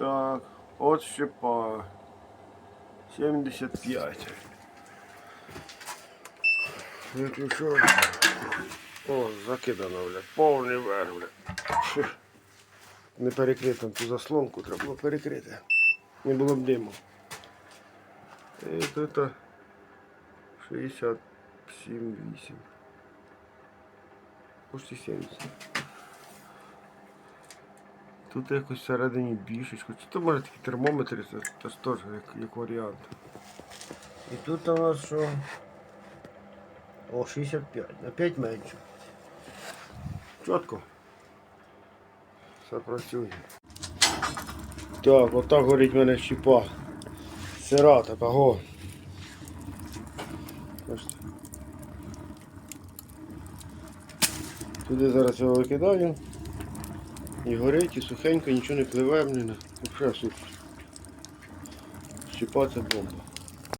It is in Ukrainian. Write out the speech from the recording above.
Так, от щепа. 75. Виключу. О, закидано, блядь. Повний верх, блядь. Фу. Не перекрито ту заслонку, треба було перекрити. Не було б диму. І тут 67-8. Почти 70. Тут якось всередині більшечко. Чи то може такі термометри, це, це ж теж як, як варіант. І тут у нас що? О, 65, на 5 менше. Чітко. Все працює. Так, отак горить в мене щіпа. Сира така, го. Туди зараз його викидаю. І горить, і сухенько, нічого не пливе, блін. Взагалі супер. Щіпа бомба.